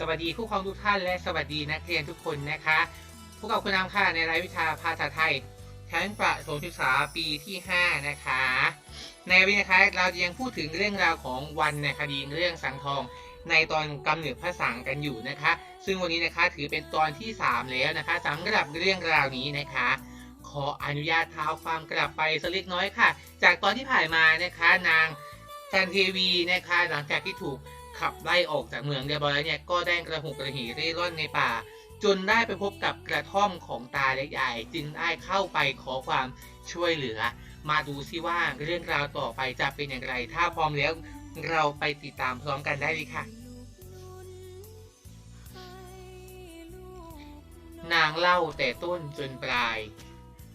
สวัสดีผู้ครองทุกท่านและสวัสดีนักเรียนทุกคนนะคะพวกเราคุณนำค่ะในรายวิชาภาษาไทยชั้นประถมศึกษาปีที่ 5 นะคะ ในวันนี้นะคะเราจะยังพูดถึงเรื่องราวของวันในคดีเรื่องสังทอง ในตอนกำเนิดพระสังกันอยู่นะคะ ซึ่งวันนี้นะคะถือเป็นตอนที่ 3 แล้วนะคะสำหรับเรื่องราวนี้นะคะ ขออนุญาตเท้าความกลับไปสักเล็กน้อยค่ะ จากตอนที่ผ่านมานะคะนางจันเทวีนะคะหลังจากที่ถูก ขับไล่ออกจากเมืองเรียบร้อยแล้วเนี่ยก็ได้กระหุกกระหีเร่ร่อนในป่า จนได้ไปพบกับกระท่อมของตาและยายจึงได้เข้าไปขอความช่วยเหลือ มาดูซิว่าเรื่องราวต่อไปจะเป็นอย่างไร ถ้าพร้อมแล้วเราไปติดตามพร้อมกันได้เลยค่ะ นางเล่าแต่ต้นจนปลาย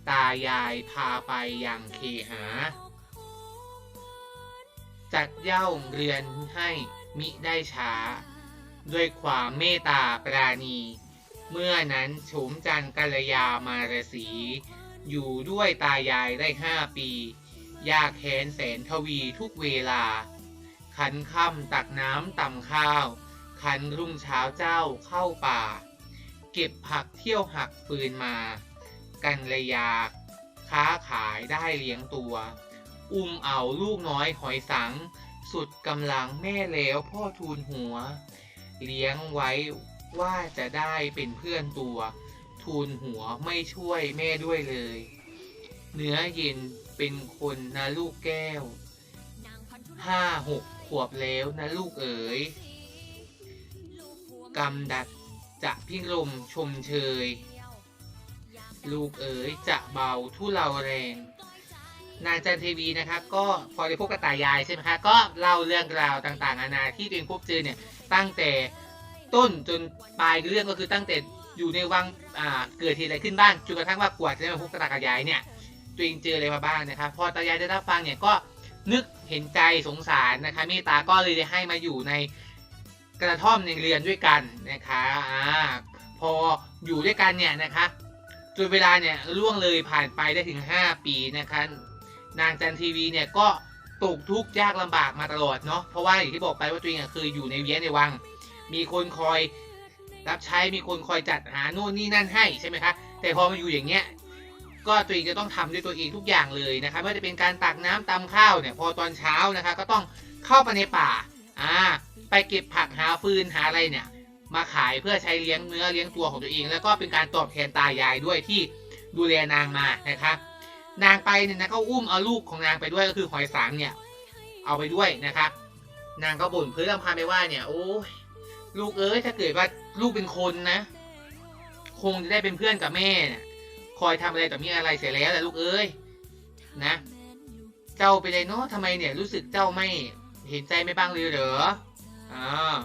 ตายายพาไปย่างเคหา จัดเย่าเรือนให้ มิได้ช้า ด้วยความเมตตาปราณี เมื่อนั้นโฉมจันกัลยามารสี อยู่ด้วยตายายได้ห้าปี ยากแค้นแสนทวีทุกเวลา ขันค่ำตักน้ำตำข้าว ขันรุ่งเช้าเจ้าเข้าป่า เก็บผักเที่ยวหักฟืนมา กันระยา ค้าขายได้เลี้ยงตัว อุ้มเอาลูกน้อยหอยสัง สุดกำลังแม่แล้วพ่อทูลหัว เลี้ยงไว้ว่าจะได้เป็นเพื่อนตัว ทูลหัวไม่ช่วยแม่ด้วยเลย เนื้อเย็นเป็นคนนะลูกแก้ว ห้าหกขวบแล้วนะลูกเอ๋ยกำดัดจะพิรมชมเชย ลูกเอ๋ยจะเบาทุเลาแรง นางจันเทวีนะคะก็พอได้พบกับตายายใช่ไหมคะก็เล่าเรื่องราวต่างๆนานาที่ตัวเองพบเจอเนี่ยตั้งแต่ต้นจนปลายเรื่องก็คือตั้งแต่อยู่ในวังอ่าเกิดเหตุอะไรขึ้นบ้างจนกระทั่งว่ากว่าจะได้มาพบกับตากบยายเนี่ยตัวเองเจออะไรมาบ้างนะคะพอตายายได้รับฟังเนี่ยก็นึกเห็นใจสงสารนะคะเมตตาก็เลยให้มาอยู่ในกระท่อมในเรือนด้วยกันนะคะอ่าพออยู่ด้วยกันเนี่ยนะคะจนเวลาเนี่ยล่วงเลยผ่านไปได้ถึง 5 ปีนะคะ นางจันทีวีเนี่ยก็ตกทุกข์ยากลำบากมาตลอดเนาะเพราะว่าอย่างที่บอกไปว่าตัวเองอะเคยอยู่ในเวียนในวัง มีคนคอยรับใช้มีคนคอยจัดหาโน่นนี่นั่นให้ใช่ไหมคะแต่พอมาอยู่อย่างเงี้ยก็ตัวเองจะต้องทำด้วยตัวเองทุกอย่างเลยนะคะไม่ว่าจะเป็นการตักน้ำตำข้าวเนี่ยพอตอนเช้านะคะก็ต้องเข้าไปในป่าอ่าไปเก็บผักหาฟืนหาอะไรเนี่ยมาขายเพื่อใช้เลี้ยงเนื้อเลี้ยงตัวของตัวเอง แล้วก็เป็นการตอบแทนตายายด้วยที่ดูแลนางมานะคะ นางไปเนี่ยนะก็อุ้มเอาลูกของนางไปด้วยก็คือหอยสังเนี่ย เอาไปด้วยนะครับ นางก็บ่นเพื่อลำพันไปว่าเนี่ย โอ้ยลูกเอ้ยถ้าเกิดว่าลูกเป็นคนนะ คงจะได้เป็นเพื่อนกับแม่คอยทำอะไรแต่มีอะไรเสร็จแล้วแหละลูกเอ้ยนะ เจ้าไปเลยเนาะทำไมเนี่ย รู้สึกเจ้าไม่เห็นใจไม่บ้างเลยเหรออ่า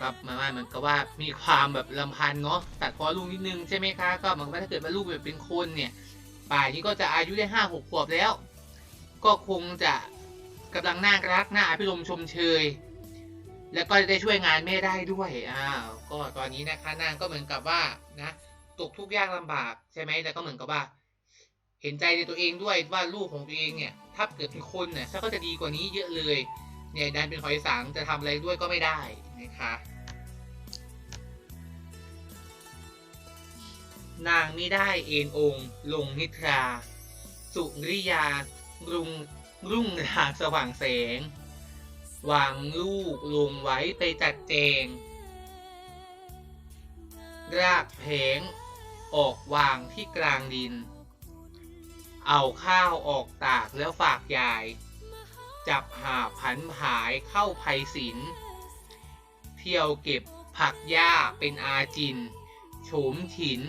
กับมาว่าเหมือนกับว่ามีความแบบลำพันเนาะตัดพอลูกนิดนึงใช่ไหมคะก็เหมือนว่าถ้าเกิดว่าลูกแบบเป็นคนเนี่ย ป่านี้ก็จะอายุได้ห้าหกขวบแล้ว ก็คงจะกำลังน่ารักน่าอภิรมย์ชมเชย แล้วก็ได้ช่วยงานแม่ได้ด้วยอ้าวก็ตอนนี้นะคะนางก็เหมือนกับว่านะตกทุกข์ยากลำบากใช่ไหมแล้วก็เหมือนกับว่า เห็นใจในตัวเองด้วยว่าลูกของตัวเองเนี่ย ถ้าเกิดเป็นคนเนี่ยถ้าก็จะดีกว่านี้เยอะเลย เนี่ยดันเป็นหอยสังจะทำอะไรด้วยก็ไม่ได้นะคะ นางไม่ได้เอนองค์ ลงนิทรา สุริยารุ่งรุ่งรางสว่างแสง วางลูกลงไว้ไปจัดแจง รากแผงออกวางที่กลางดิน เอาข้าวออกตากแล้วฝากยาย จับหาผันผายเข้าไพศิลเที่ยวเก็บผักหญ้าเป็นอาจิน โฉมฉิน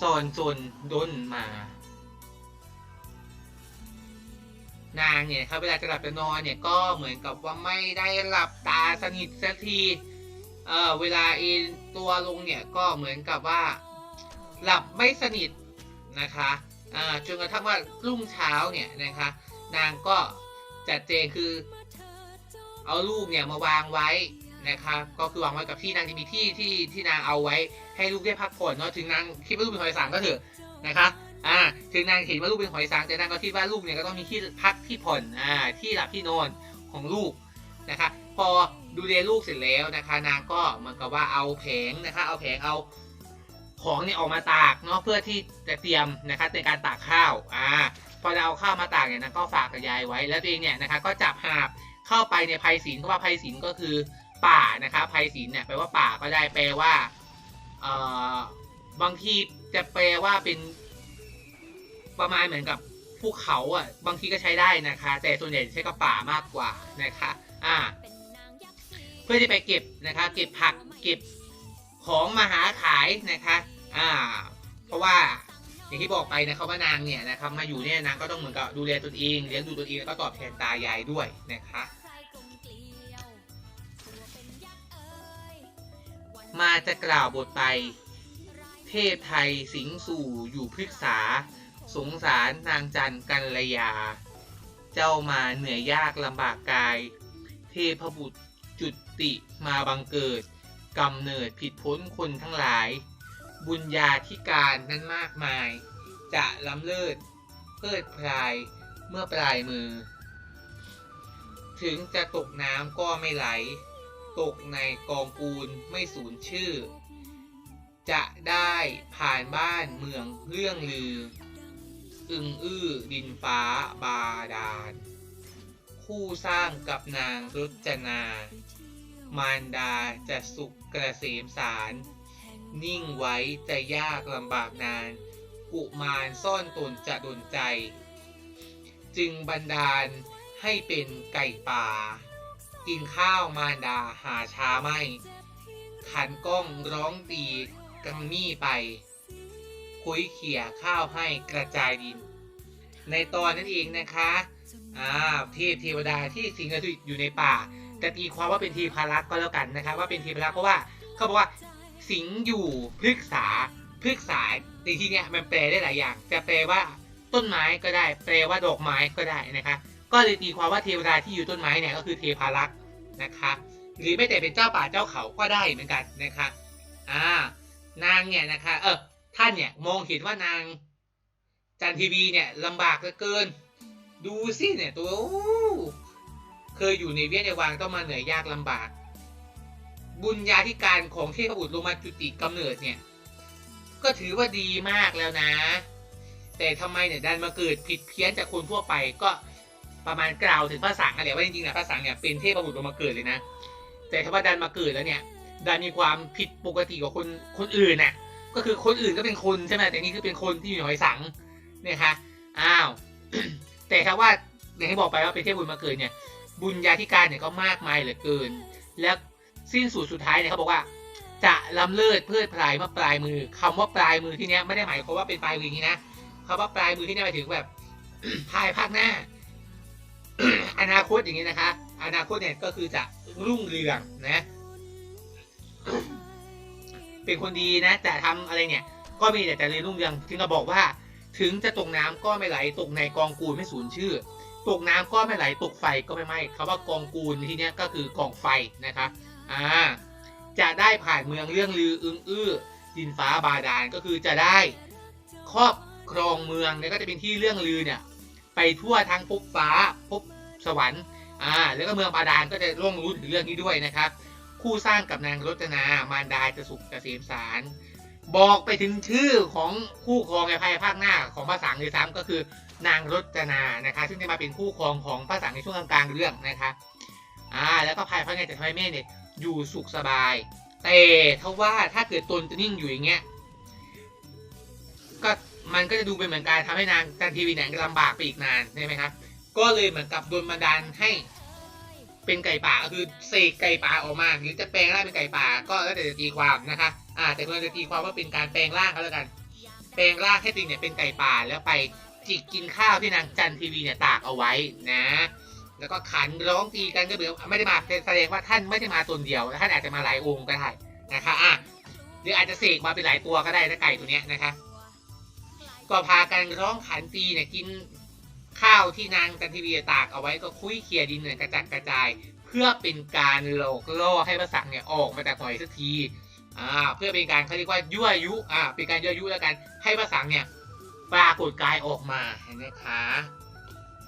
ซอนจนด้นมา นางเนี่ยครับเวลาจะหลับจะนอนเนี่ยก็เหมือนกับว่าไม่ได้หลับตาสนิทสักทีเออเวลาเอนตัวลงเนี่ยก็เหมือนกับว่า หลับไม่สนิทนะคะอ่าจนกระทั่งว่ารุ่งเช้าเนี่ยนะคะ นางก็จัดเจงคือ เอาลูกเนี่ยมาวางไว้ นะคะก็คือวางไว้กับที่นางจะมีที่ที่ที่นางเอาไว้ให้ลูกได้พักผ่อนเนาะถึงนางคิดว่าลูกเป็นหอยสังก็เถอะนะคะอ่าถึงนางเห็นว่าลูกเป็นหอยสังแต่นางก็คิดว่าลูกเนี่ยก็ต้องมีที่พักที่ผ่อนอ่าที่หลับที่นอนของลูกนะคะพอดูแลลูกเสร็จแล้วนะคะ นางก็เหมือนกับว่าเอาแผงนะคะ เอาแผงเอาของเนี่ยออกมาตากเนาะเพื่อที่จะเตรียมนะคะในการตากข้าวอ่าพอเราเอาข้าวมาตากเนี่ยนางก็ฝากกับยายไว้แล้วตัวเองเนี่ยนะคะก็จับหาบเข้าไปในไพศิลป์เพราะว่าไพศิลป์ก็คือ ป่านะคะไพศิลเนี่ยแปลว่าป่าก็ได้แปลว่าเอ่อบางทีจะแปลว่าเป็นประมาณเหมือนกับภูเขาอะบางทีก็ใช้ได้นะคะ แต่ส่วนใหญ่ใช้กับป่ามากกว่านะคะอ่าเพื่อที่ไปเก็บนะคะ เก็บผักเก็บของมาหาขายนะคะอ่าเพราะว่าอย่างที่บอกไปนะครับว่านางเนี่ยนะครับมาอยู่เนี่ยนางก็ต้องเหมือนกับดูแลตนเองเลี้ยงดูตนเองแล้วก็ตอบแทนตายายด้วยนะคะ มาจะกล่าวบทไป เทพไทยสิงสู่อยู่พฤกษา สงสารนางจันกัลยา เจ้ามาเหนื่อยยากลำบากกาย เทพบุตรจุติมาบังเกิดกำเนิดผิดพ้นคนทั้งหลาย บุญญาธิการนั้นมากมาย จะล้ำเลิศเพิดพลายเมื่อปลายมือ ถึงจะตกน้ำก็ไม่ไหล ตกในกองปูนไม่สูญชื่อ จะได้ผ่านบ้านเมืองเรื่องลือ อึงอื้อดินฟ้าบาดาล คู่สร้างกับนางรุจนา มารดาจะสุขเกษมสาร นิ่งไว้จะยากลำบากนาน กุมารซ่อนตนจะดนใจ จึงบันดาลให้เป็นไก่ป่า กินข้าวมารดาหาช้าไม่ ขันก้องร้องตีกังมี่ไป คุยเขี่ยข้าวให้กระจายดิน ในตอนนั้นเองนะคะอ่าเทพเทวดาที่สิงสถิตอยู่ในป่าจะตีความว่าเป็นเทีพารักษ์ก็แล้วกันนะคะว่าเป็นเทีพารักษ์เพราะว่าเขาบอกว่าสิงอยู่พฤกษาพฤกษาในที่เนี้ยมันแปลได้หลายอย่าง จะแปลว่าต้นไม้ก็ได้ แปลว่าดอกไม้ก็ได้นะคะ ก็เลยตีความว่าเทวดาที่อยู่ต้นไม้เนี่ยก็คือเทพารักษ์นะคะหรือไม่แต่เป็นเจ้าป่าเจ้าเขาก็ได้เหมือนกันนะคะอ่านางเนี่ยนะคะเออท่านเนี่ยมองเห็นว่านางจันทีวีเนี่ยลำบากเหลือเกิน ดูสิเนี่ยตัวโอ้เคยอยู่ในเวียนในวังต้องมาเหนื่อยยากลำบาก บุญญาธิการของเทพบุตรลงมาจุติกำเนิดเนี่ย ก็ถือว่าดีมากแล้วนะ แต่ทำไมเนี่ยดันมาเกิดผิดเพี้ยนจากคนทั่วไปก็ ประมาณกล่าวถึงพระสังอะไรว่าจริงๆเนี่ยพระสังเนี่ยเป็นเทพบุตรมาเกิดเลยนะ แต่ถ้าว่าดันมาเกิดแล้วเนี่ย ดันมีความผิดปกติกว่าคนคนอื่นน่ะ ก็คือคนอื่นก็เป็นคนใช่ไหมแต่นี่คือเป็นคนที่อยู่ในหอยสังเนี่ยค่ะอ้าว แต่ถ้าว่าอย่างที่บอกไปว่าเป็นเทพบุญมาเกิดเนี่ย บุญญาธิการเนี่ยก็มากมายเหลือเกิน แล้วสิ้นสุดสุดท้ายเนี่ยเขาบอกว่าจะล้ำเลิศเพื่อพลายมื่อปลายมือคำว่าปลายมือที่เนี้ยไม่ได้หมายความว่าเป็นปลายมือนี้นะคำว่าปลายมือที่เนี้ยหมายถึงแบบภายภาคหน้า อนาคตอย่างนี้นะคะ อนาคตเนี่ยก็คือจะรุ่งเรืองนะ เป็นคนดีนะแต่ทำอะไรเนี่ย ก็มีแต่จะเรียนรุ่งเรืองถึงก็บอกว่า ถึงจะตกน้ำก็ไม่ไหล ตกในกองกูลไม่สูญชื่อ ตกน้ำก็ไม่ไหล ตกไฟก็ไม่ไหม้คำว่ากองกูลที่เนี้ยก็คือกองไฟนะคะอ่าจะได้ผ่านเมืองเรื่องลืออึ้งอื้อดินฟ้าบาดาลก็คือจะได้ครอบครองเมืองแล้วก็จะเป็นที่เรื่องลือเนี่ย ไปทั่วทั้งภพฟ้าภพ สวรรค์อ่าแล้วก็เมืองบาดาลก็จะร่วงรู้ถึงเรื่องนี้ด้วยนะครับ คู่สร้างกับนางรจนามารดาจะสุขเกษมสารบอกไปถึงชื่อของคู่ครองในภายภาคหน้าของพระสังเลยซ้ำก็คือนางรจนานะคะ ซึ่งจะมาเป็นคู่ครองของพระสังในช่วงกลางๆเรื่องนะคะอ่าแล้วก็ภายภาคหน้าจะทำให้แม่เนี่ยอยู่สุขสบาย แต่ถ้าว่าถ้าเกิดตนจะนิ่งอยู่อย่างเงี้ยก็มันก็จะดูเป็นเหมือนการทำให้นางจันทีวีเนี่ยลำบากไปอีกนานใช่ไหมครับ ก็เลยเหมือนกับโดนบันดาลให้ เป็นไก่ป่าก็คือเสกไก่ป่าออกมา หรือจะแปลงร่างเป็นไก่ป่าก็แล้วแต่จะตีความนะคะอ่าแต่ควรจะตีความว่าเป็นการแปลงร่างก็แล้วกัน แปลงร่างให้ตัวเองเนี่ยเป็นไก่ป่าแล้วไปจิกกินข้าวที่นางจันทีวีเนี่ยตากเอาไว้นะ แล้วก็ขันร้องตีกันก็เหมือนไม่ได้มาแสดงว่าท่านไม่ได้มาตนเดียวท่านอาจจะมาหลายองค์ก็ได้นะคะอะหรืออาจจะเสกมาเป็นหลายตัวก็ได้นะไก่ตัวเนี้ยนะคะก็พากันร้องขันตีเนี่ยกิน ข้าวที่นางจันทีวีตากเอาไว้ก็คุ้ยเคลียดินเนี่ยกระจัดกระจาย เพื่อเป็นการหลอกล่อให้พระสังเนี่ยออกมาจากหอยสักทีอ่าเพื่อเป็นการเขาเรียกว่ายั่วยุอ่าเป็นการยั่วยุแล้วกันให้พระสังเนี่ยปรากฏกายออกมานะคะ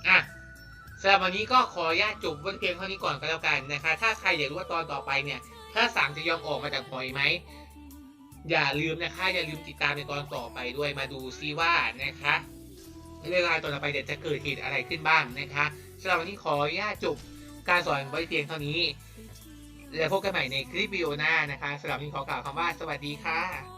อะสำหรับวันนี้ก็ขออนุญาตจบไว้เพียงเท่านี้ก่อนก็แล้วกันนะคะ ถ้าใครอยากรู้ว่าตอนต่อไปเนี่ยถ้าสังจะยอมออกมาจากหอยไหมอย่าลืมนะคะอย่าลืมติดตามในตอนต่อไปด้วยมาดูซิว่านะคะ เรื่องราวต่อไปเดี๋ยวจะเกิดเหตุอะไรขึ้นบ้างนะคะสำหรับวันนี้ขออนุญาตจบการสอนไว้เพียงเท่านี้ แล้วพบกันใหม่ในคลิปวิดีโอหน้านะคะสำหรับวันนี้ขอกล่าวคำว่าสวัสดีค่ะ